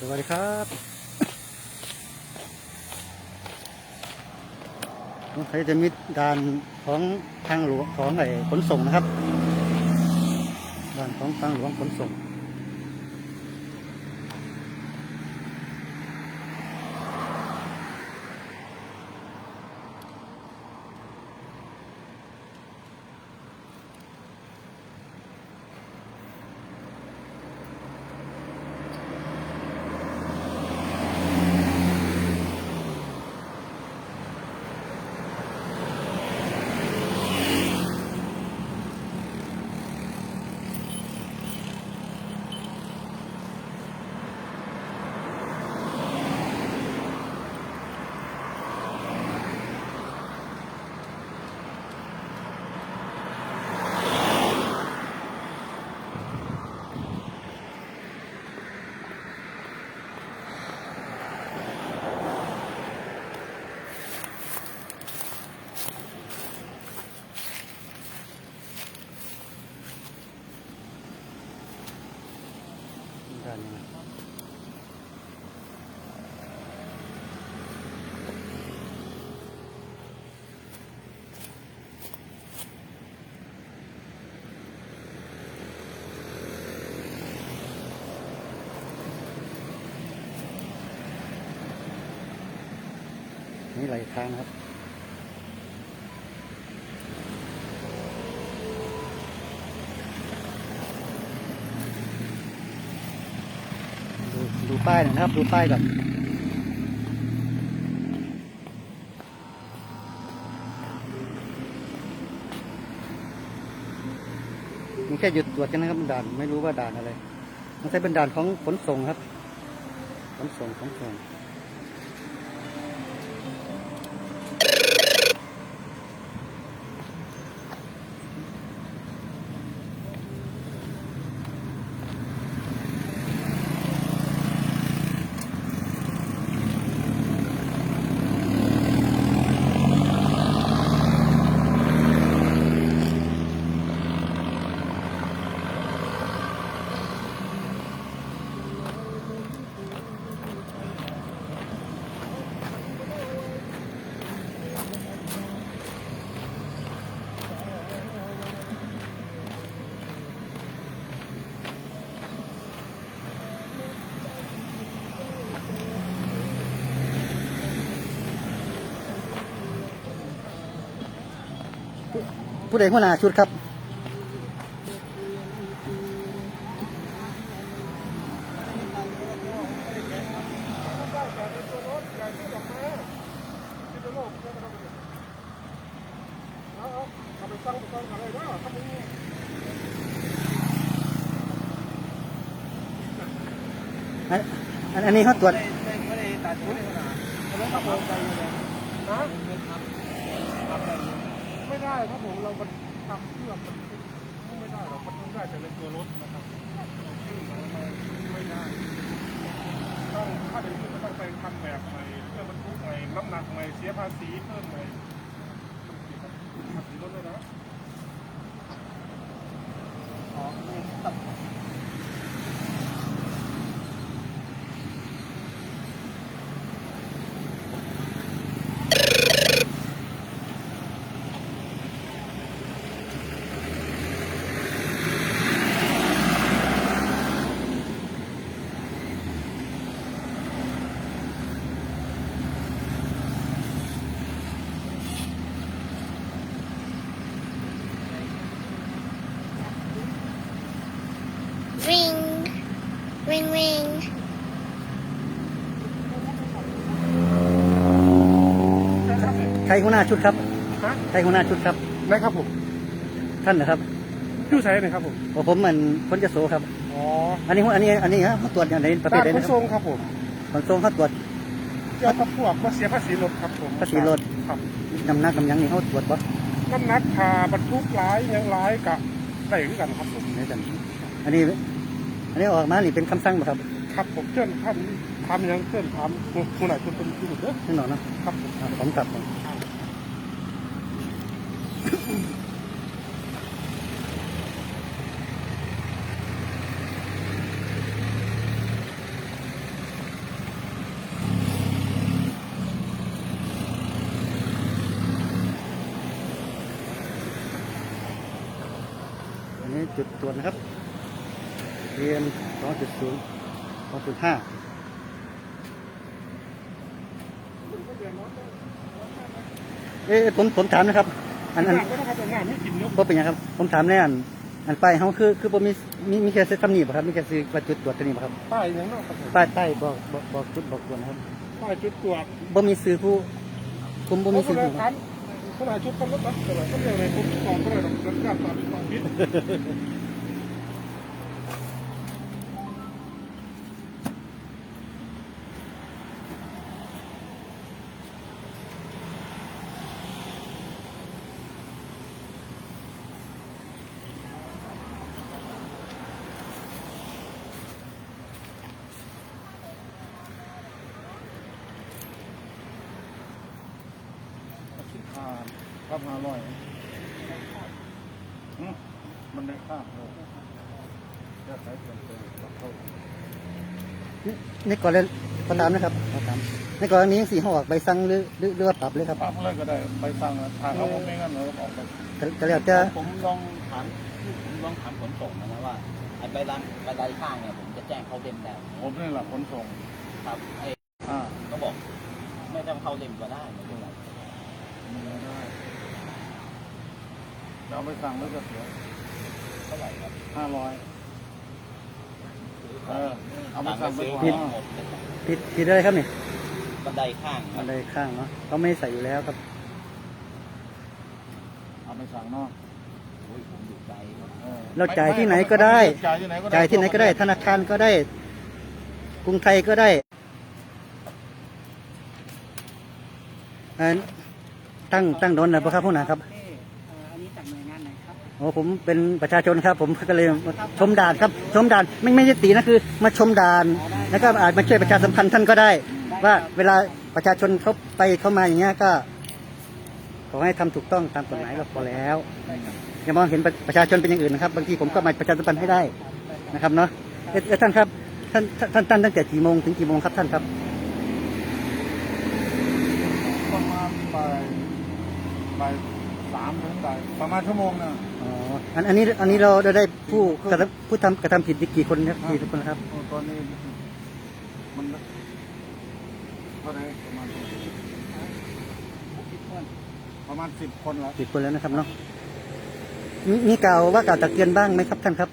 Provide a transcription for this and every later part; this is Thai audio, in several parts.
สวัสดีครับผมใช้จะมีดด่านของทางหลวงของไอ้ขนส่งนะครับด่านของทางหลวงขนส่ง นี่ไหลทางนะครับดูดูป้ายหน่อยนะครับ ดูป้ายก่อนมีแค่หยุดตรวจกันนะครับด่านไม่รู้ว่าด่านอะไร มันใช่เป็นด่านของขนส่งครับขนส่งขนส่ง ผู้ใดหัวหน้าชุดครับอันอันนี้เขาตรวจไม่ได้ตัดชุดเลยนะแล้วก็โอน ไม่ได้ครับผมเราทำเพื่อมันไม่ได้หรอกมันต้องได้แต่ในตัวรถนะครับไม่ได้ต้องถ้าเดี๋ยวนี้ก็ต้องไปทำแบบใหม่เพื่อบรรทุกใหม่น้ำหนักใหม่เสียภาษีเพิ่มใหม่ภาษีรถเลยนะอ๋อนี่ตับ ring, ring. ใครหัวหน้าชุดครับฮะใครหัวหน้าชุดครับนะครับผมท่านนะครับผู้ใช้เลยครับผม โอ้ผมมันคนจะโสครับ อ๋ออันนี้อันนี้อันนี้ฮะเขาตรวจอย่างไรประเภกาทรใดขนะนครับส่งครับผมขนส่งเขาตรวจ เกี่ยวกับพวกว่าเสียภาษีรถครับผมภาษีรถ ครับน้ำหนักน้ำหยังนี่เขาตรวจบ่น้ำหนักพาบรรทุกร้ายยังร้ายกับได้เหมือนกันครับผมไหนกันอันนี้ อันนี้ออกมานี่เป็นคำสั่งบ่ครับครับผมเชิญท่านทำยังเชิญทำคุณไหนคุณเป็นผู้เด้อนี่หนอนะครับผมอ่ผมกลับผมอันนี้จุดตรวจนะครับ เรียนสองจุดศูนย์สองจุดห้าเอ๊ะผมผมถามนะครับ อันอันก็ต้องทำงานไม่กินเนาะบ่เป็นหยังครับ ผมถามแน่อันอันป้ายเขาคือคือบ่มีมีมีแค่เซตตำหนิบ่ครับมีแค่ซื้อว่าจุดตรวจตัวนี้บ่ครับป้ายอย่างนั้นครับป้ายป้ายบอกบอกบอกจุดบอกตรวจนะครับป้ายจุดตรวจบ่มีซื้อผู้ผมบ่มีซื้อเขาผู้เลยถามเขาหาชุดกันรถบัสเลยก็เลยในผมตอบก็เลยต้องเกิดการตอบตอบผิด ครับห้าร้อยอืมมันได้ค่าเลยจะใช้เปลี่ยนแปลงกับเขาในกรณีขอถามนะครับขอถามในกรณีสีเขาออกใบสั่งหรือหรือหรือว่าปรับเลยครับปรับเลยก็ได้ไปสั่งอะทางเขาผมไม่งั้นเราออกไปก็ก็แล้วแต่ผมลองถามผมลองถามขนส่งนะนะว่าไอ้ใบรันใบใดข้างเนี่ยผมจะแจ้งเข้าเล่มได้ผมนี่แหละขนส่งครับไอ้อ่าก็บอก ไม่ต้องเข้าเล่มก็ได้ไม่เป็นไร ไม่ได้จะเอาไปสั่งแล้วจะเสียเท่าไหร่ครับห้าร้อยเออเอาไปสั่สั่งงไปไปก่อนซื้อหมดผิดผิดอะไรครับนี่บันไดข้างคอะรับไรข้างเนาะเขาไม่ใส่อยู่แล้วครับ เอาไปสั่งนอกโอ้ยผมอยู่ไกลครับออเราจ่ายที่ไหนก็ได้จ่ายที่ไหนก็ได้ จ่ายที่ไหนก็ได้ ธนาคารก็ได้ กรุงไทยก็ได้อันตั้งตั้งโดนนะครับผู้หนาครับ โอ้ผมเป็นประชาชนครับ ผมก็เลยมาชมด่านครับ ชมด่านไม่ไม่ใช่ตีนะคือ มาชมด่าน แล้วก็อาจมาช่วยประชาสัมพันธ์ท่านก็ได้ ว่าเวลาประชาชนเขาไปเข้ามาอย่างเงี้ยก็ขอให้ทำถูกต้องตามกฎหมายก็พอแล้วอย่ามองเห็นประชาชนเป็นอย่างอื่นนะครับ บางทีผมก็มาประชาสัมพันธ์ให้ได้นะครับเนาะเอ๊ะเอ๊ะท่านครับท่านท่านท่านตั้งแต่กี่โมงถึงกี่โมงครับท่านครับประมาณบ่ายบ่าย สามถึงบ่ายประมาณชั่วโมงนะอ๋ออันอันนี้อันนี้เราเราได้ผู้กระทำผู้ทำกระทำผิดกี่คนครับกี่คนครับโอ้ตอนนี้ มันเท่าไหรประมาณประมาณสิบคนแล้วกี่คนแล้วนะครับเนาะมีมีกล่าวว่ากล่าวตักเตือนบ้างไหมครับท่านครับ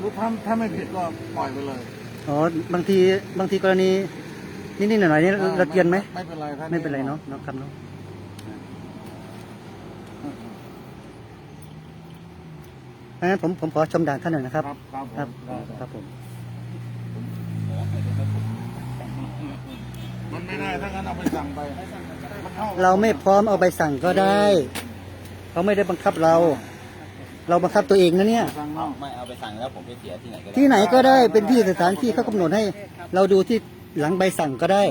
รู้ถ้าถ้าไม่ผิดก็ปล่อยไปเลยอ๋อบางทีบางทีกรณีนิดๆหน่อยๆนี่เราเตือนไหมไม่เป็นไรถ้าไม่เป็นไรเนาะเนาะครับเนาะ งั้นผมผมขอชมด่านท่านหน่อยนะครับ ครับครับผมครับครับผมขอให้เป็นระบบมันไม่ได้ถ้างั้นเอาไปสั่งไปมันท่กับเราไม่พร้อมเอาใบสั่งก็ได้เขาไม่ได้บังคับเรา เราบังคับตัวเองนะเนี่ย สั่งนเอาอกไม่เอาไปสั่งแล้วผมไปเสียที่ไหนก็ได้ที่ไหนก็ได้เป็นที่สถานที่เขากำหนดให้ เราดูที่หลังใบสั่งก็ได้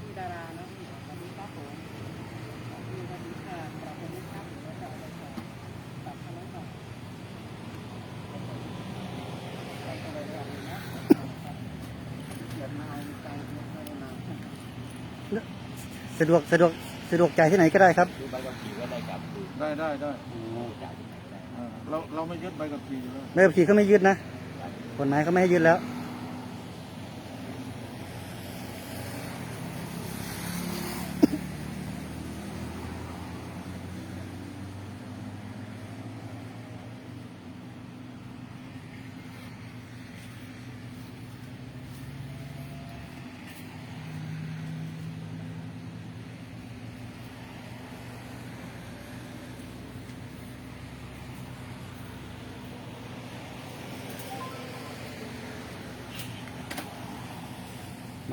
ที่ดาราเนาะสวัสดีครับผมมีวันนี้ค่ะปรับปรุงครับแล้วก็เอาไปต่อปรับคณะต่อไปก็เลยเรื่องนี้นะเกิดมาเอาใจไม่ได้มา สะดวกสะดวกสะดวกใจายที่ไหนก็ได้ครับซื้อใบขับขี่ก็ได้จับคือได้ได้ได้จ่ายที่ไหนก็ได้เออเราเราไม่ยึดใบขับขี่อยู่แล้วใบขับขี่เขาไม่ยึดนะกฎหมายเขาไม่ให้ยึดแล้ว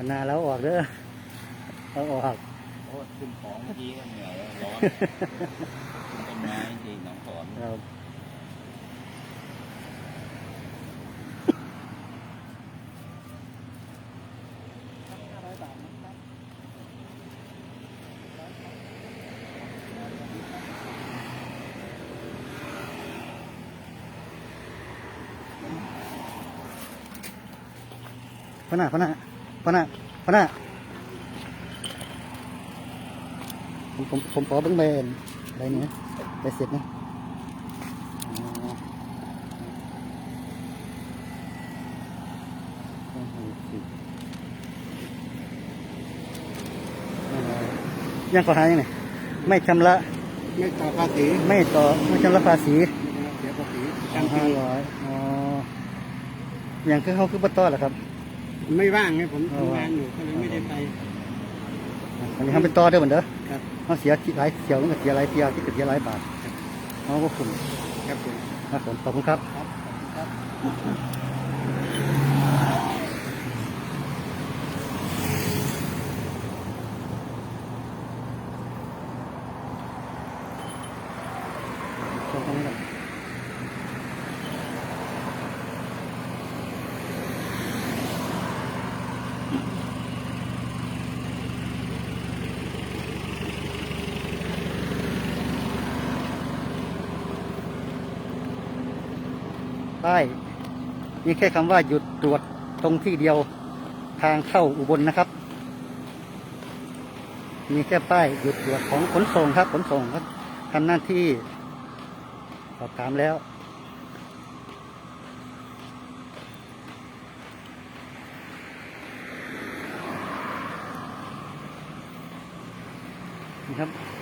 มันนานแล้วออกเด้อเอาออกโอ้ขึ้นของเมื่อกี้ก็เหนื่อยแล้วร้อนต้นไม้ดีหนองขอนครับห้าร้อยบาทนะครับพะหน้าพะหน้า พะหน้าพะหน้าผมผมผมขอเบิ้งใบอะไรนี้นะใบเสร็จนะอ๋อต้องให้สิยังขอหายังไงไม่ชำระ ไม่ต่อภาษี ไม่ต่อไม่ชำระภาษีเสียภาษีห้าร้อยอ๋ออย่างคือเขาคือบัตต่อเหรอครับ ไม่ว่างไงผมอ๋อทำงานอยู่ก็เลยไม่ได้ไปอันนี้เขาเป็นต่อเด้อเหมือนเด้อครับเขาเสียหลายเสียวมันก็เสียหลายเที่ยวที่ก็เสียหลายบาทเขาก็คุ้มครับผมครับผมขอบคุณครับ ครับครับ ชมตรงนี้ครับ ป้ายมีแค่คำว่าหยุดตรวจตรงที่เดียวทางเข้าอุบลนะครับ มีแค่ป้ายหยุดตรวจของขนส่งครับ ขนส่งครับทำหน้าที่สอบถามแล้วนี่ครับ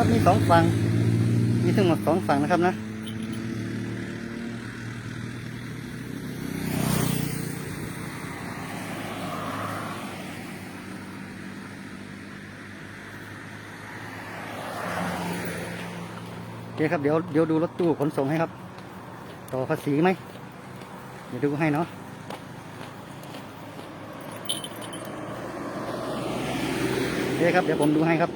ครับ มีสองฝั่ง มีทั้งหมดสองฝั่งนะครับนะโอเคครับเดี๋ยวเดี๋ยวดูรถตู้ขนส่งให้ครับ ต่อภาษีไหมเดี๋ยวดูให้เนาะโอเคครับเดี๋ยวผมดูให้ครับ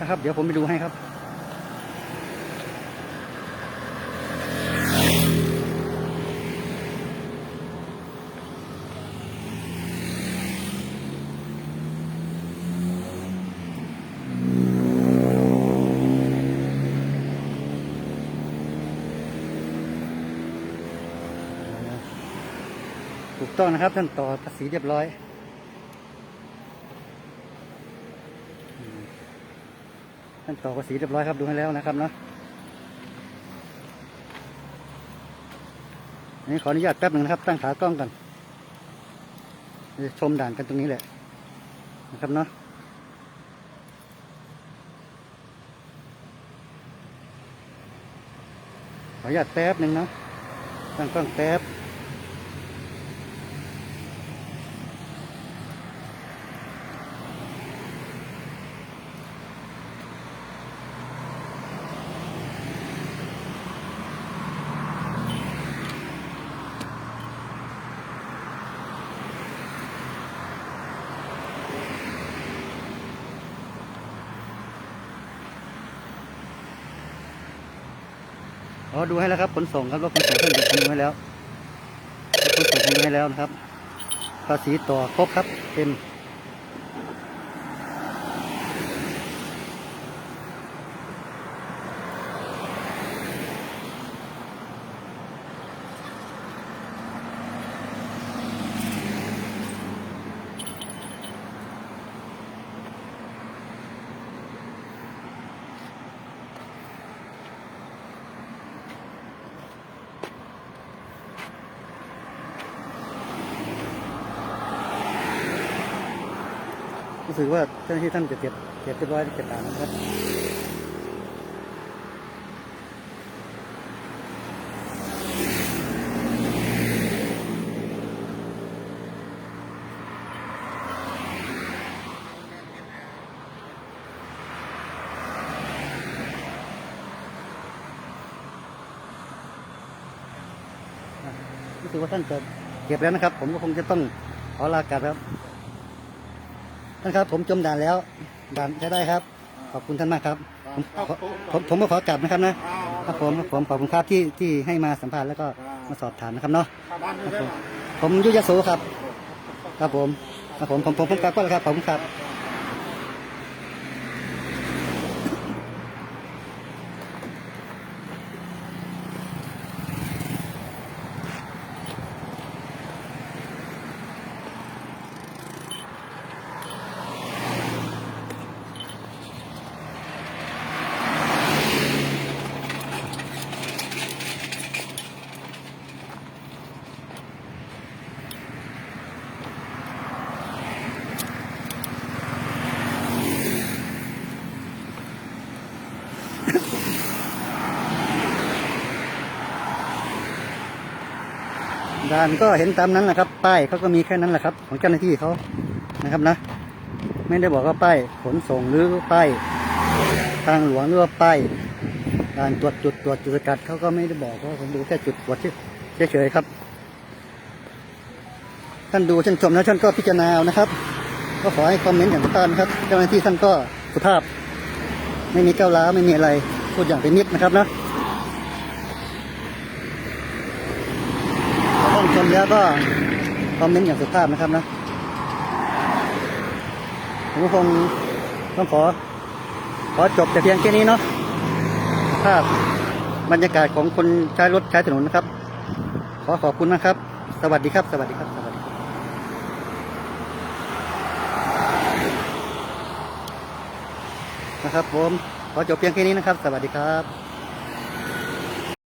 นะครับ เดี๋ยวผมไปดูให้ครับ ถูกต้องนะครับท่านต่อภาษีเรียบร้อย ท่านต่อภาษีเรียบร้อยครับดูให้แล้วนะครับเนาะอันนี้ขออนุญาตแป๊บหนึ่งนะครับ ตั้งขากล้องกันชมด่านกันตรงนี้แหละนะครับเนาะขออนุญาตแป๊บหนึ่งเนาะตั้งกล้องแป๊บ อ๋อดูให้แล้วครับขนส่งครับรถขนส่งท่านดูให้แล้วขนส่งดูให้แล้วนะครับภาษีต่อครบครับเต็ม สือว่าเจ้าหน้าที่ท่านจะเก็บเก็บเรียบร้อยเก็บตามนะครับรู้สึกว่าท่านเก็ะเก็บแล้วนะครับ ผมก็คงจะต้องขอลากลับครับ ท่านครับผมจมด่านแล้วด่านใช้ได้ครับ ขอบคุณท่านมากครับ ผมขอผมผมก็ขอกลับนะครับนะครับผมผมขอบคุณครับที่ที่ให้มาสัมภาษณ์แล้วก็มาสอบถามนะครับเนาะบ้านนี้ได้ไหมผมยุยโสครับ ครับผมครับผมผมผมผมกลับก็แล้วครับผมครับ ด่านก็เห็นตามนั้นแหละครับป้ายเขาก็มีแค่นั้นแหละครับ ของเจ้าหน้าที่เขานะครับนะ ไม่ได้บอกว่าป้ายขนส่งหรือป้ายทางหลวงหรือว่าป้ายการตรวจจุดตรวจจุดสกัดเขาก็ไม่ได้บอกเขาะผมดูแค่จุดตรวจเฉยๆครับ ท่านดูท่านชมแล้วท่านก็พิจารณาเอานะครับ ก็ขอให้คอมเมนต์อย่างสุภานครับ เจ้าหน้าที่ท่านก็สุภาพ ไม่มีก้าวร้าวไม่มีอะไรพูดอย่างเป็นมิตรนะครับนะ ท่านชม แล้วก็คอมเมนต์อย่างสุภาพนะครับนะ ผมคงต้องขอ ขอจบแต่เพียงแค่นี้เนาะภาพบรรยากาศของคนใช้รถใช้ถนนนะครับ ขอขอบคุณนะครับ สวัสดีครับ สวัสดีครับสวัสดีครับนะครับผมขอจบเพียงแค่นี้นะครับ สวัสดีครับ